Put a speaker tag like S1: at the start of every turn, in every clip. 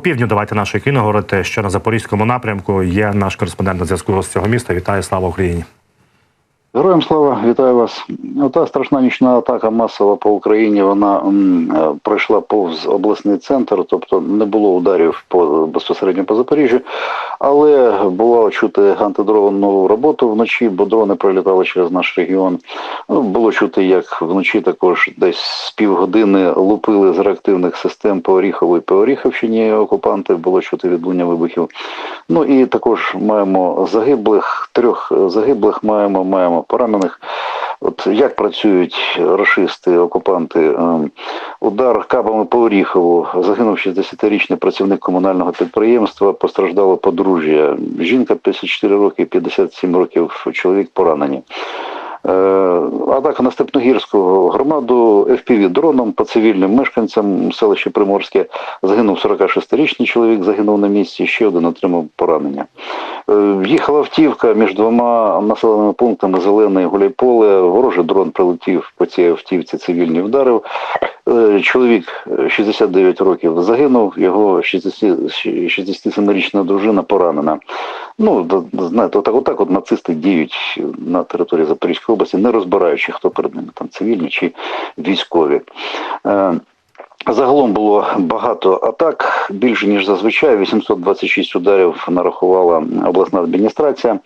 S1: по півдню давайте нашої говорити, що на запорізькому напрямку є наш кореспондент на зв'язку з цього міста. Вітаю, слава Україні!
S2: Героям слава, вітаю вас. Ота страшна нічна атака масова по Україні. Вона м, е, пройшла повз обласний центр, тобто не було ударів по безпосередньо по Запоріжжю, але було чути антидронову роботу вночі, бо дрони пролітали через наш регіон. Ну, Було чути, як вночі також десь з півгодини лупили з реактивних систем по Оріхову і по Оріховщині окупанти. Було чути відлуння вибухів. Ну і також маємо загиблих, трьох загиблих маємо, маємо поранених. От як працюють рашисти, окупанти? Ем, Удар кабами по Оріхову. Загинув 60-річний працівник комунального підприємства. Постраждало подружжя. Жінка 54 роки, 57 років. Чоловік поранені. Е, Атака на Степногірську громаду FPV дроном по цивільним мешканцям селища Приморське загинув 46-річний чоловік, загинув на місці, ще один отримав поранення. Е, Їхала автівка між двома населеними пунктами Зелене і Гуляйполе. Ворожий дрон прилетів по цій автівці, цивільний вдарив. Е, Чоловік е, 69 років загинув, його 60 67-річна дружина поранена. Ну, знаєте, отак, отак от нацисти діють на території Запорізької області, не розбираючи, хто перед ними там цивільні чи військові. Е, Загалом було багато атак, більше ніж зазвичай. 826 ударів нарахувала обласна адміністрація.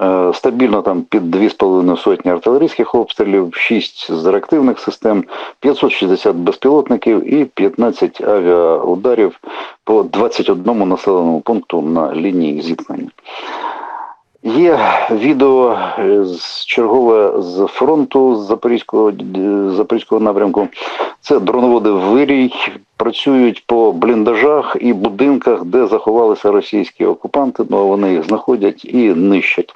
S2: Е, Стабільно там під 2,5 сотні артилерійських обстрілів, 6 з реактивних систем, 560 безпілотників і 15 авіаударів по 21 населеному пункту на лінії зіткнення. Є відео з чергове з фронту з Запорізького Запорізького напрямку. Це дроноводи вирій працюють по бліндажах і будинках, де заховалися російські окупанти. Ну а вони їх знаходять і нищать.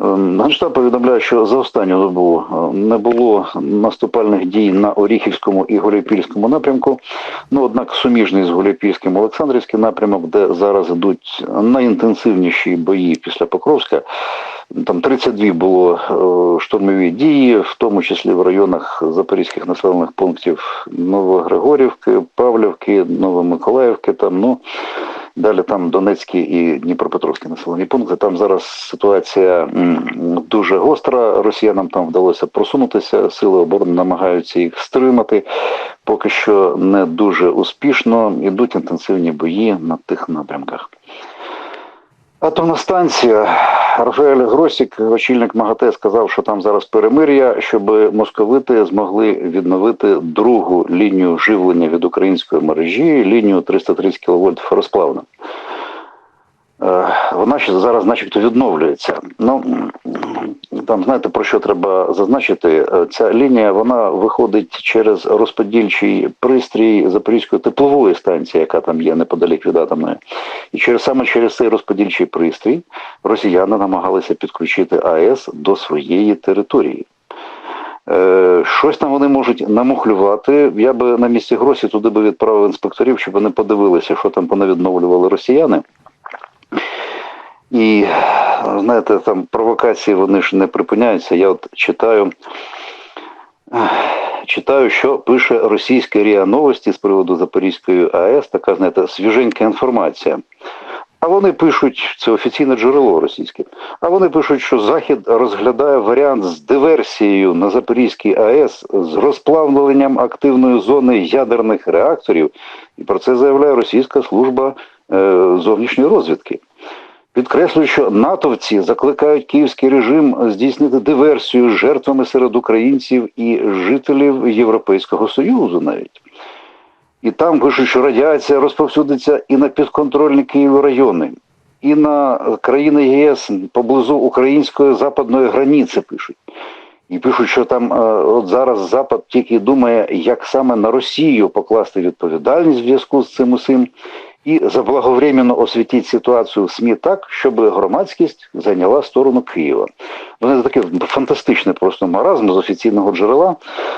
S2: Ем, Генштаб повідомляє, що за останню добу е, не було наступальних дій на Оріхівському і Гуляйпільському напрямку. Ну однак суміжний з Гуляйпільським Олександрівський напрямок, де зараз йдуть найінтенсивніші бої після Покровська. Там 32 було е, штурмові дії, в тому числі в районах запорізьких населених пунктів Новогригорівки, Павлівки, Новомиколаївки. Там ну далі там Донецькі і Дніпропетровські населені пункти. Там зараз ситуація дуже гостра. Росіянам там вдалося просунутися. Сили оборони намагаються їх стримати. Поки що не дуже успішно. Ідуть інтенсивні бої на тих напрямках. Атомна станція Рафаель Гросік, очільник МАГАТЕ, сказав, що там зараз перемир'я, щоб московити змогли відновити другу лінію живлення від української мережі, лінію 330 кВт розплавна. Е, Вона ще зараз, начебто, відновлюється. Ну там знаєте про що треба зазначити? Е, Ця лінія вона виходить через розподільчий пристрій Запорізької теплової станції, яка там є неподалік від атомної. І через саме через цей розподільчий пристрій росіяни намагалися підключити АЕС до своєї території. Е, Щось там вони можуть намухлювати. Я би на місці Гросі туди би відправив інспекторів, щоб вони подивилися, що там понавідновлювали росіяни. І знаєте, там провокації вони ж не припиняються. Я от читаю, читаю, що пише російська РІА Новості з приводу Запорізької АЕС, така, знаєте, свіженька інформація. А вони пишуть, це офіційне джерело російське. А вони пишуть, що Захід розглядає варіант з диверсією на Запорізькій АЕС з розплавленням активної зони ядерних реакторів. І про це заявляє Російська служба зовнішньої розвідки. Підкреслюю, що натовці закликають київський режим здійснити диверсію з жертвами серед українців і жителів Європейського Союзу навіть. І там пишуть, що радіація розповсюдиться і на підконтрольні Києву райони, і на країни ЄС поблизу української западної границі пишуть. І пишуть, що там е, от зараз Запад тільки думає, як саме на Росію покласти відповідальність в зв'язку з цим усім, і заблаговременно освітіть ситуацію в СМІ так, щоб громадськість зайняла сторону Києва. Вони таке фантастичне просто маразм з офіційного джерела.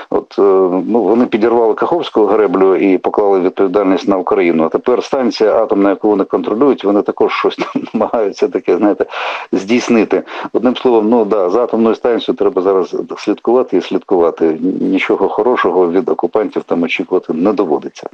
S2: От е, ну вони підірвали Каховську греблю і поклали відповідальність на Україну. А тепер станція атомна, яку вони контролюють, вони також щось там намагаються таке, знаєте, здійснити. Одним словом, ну да, за атомною станцією треба зараз слідкувати і слідкувати. Нічого хорошого від окупантів там очікувати не доводиться.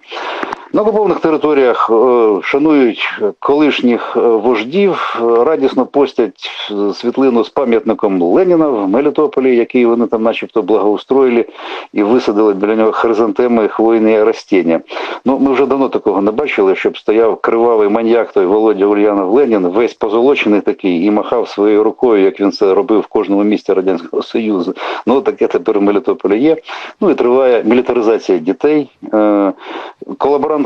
S2: На окупованих територіях е, шанують колишніх е, вождів, е, радісно постять світлину з пам'ятником Леніна в Мелітополі, який вони там, начебто, благоустроїли і висадили біля нього хризантеми хвойні ростіння. Ну, ми вже давно такого не бачили, щоб стояв кривавий маньяк, той Володя Ульянов Ленін, весь позолочений такий, і махав своєю рукою, як він це робив в кожному місті Радянського Союзу. Ну, таке тепер в Мелітополі є. Ну і триває мілітаризація дітей. Е,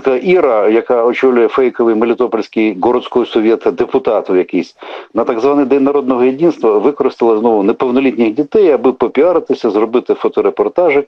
S2: колаборантка Іра, яка очолює фейковий Мелітопольський городський совєт депутатів якийсь, на так званий День народного єдинства використала знову неповнолітніх дітей, аби попіаритися, зробити фоторепортажі,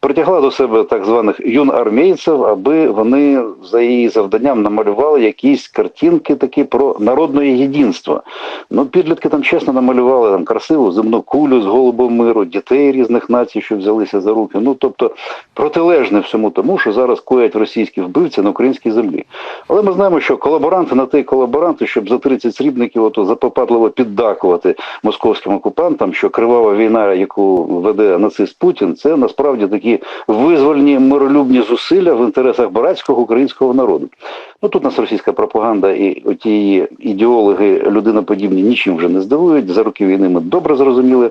S2: притягла до себе так званих юнармійців, аби вони за її завданням намалювали якісь картинки такі про народне єдинство. Ну, підлітки там чесно намалювали там красиву земну кулю з голубом миру, дітей різних націй, що взялися за руки. Ну тобто протилежне всьому тому, що зараз коять російські вбивці на українській землі. Але ми знаємо, що колаборанти на те колаборанти, щоб за 30 срібників ото запопадливо піддакувати московським окупантам, що кривава війна, яку веде нацист Путін, це насправді такі визвольні миролюбні зусилля в інтересах братського українського народу. Ну тут нас російська пропаганда і її ідеологи людиноподібні нічим вже не здивують. За роки війни ми добре зрозуміли.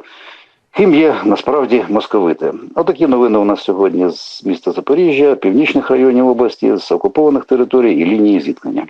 S2: Ким є насправді московити? Отакі новини у нас сьогодні з міста Запоріжжя, північних районів області, з окупованих територій і лінії зіткнення.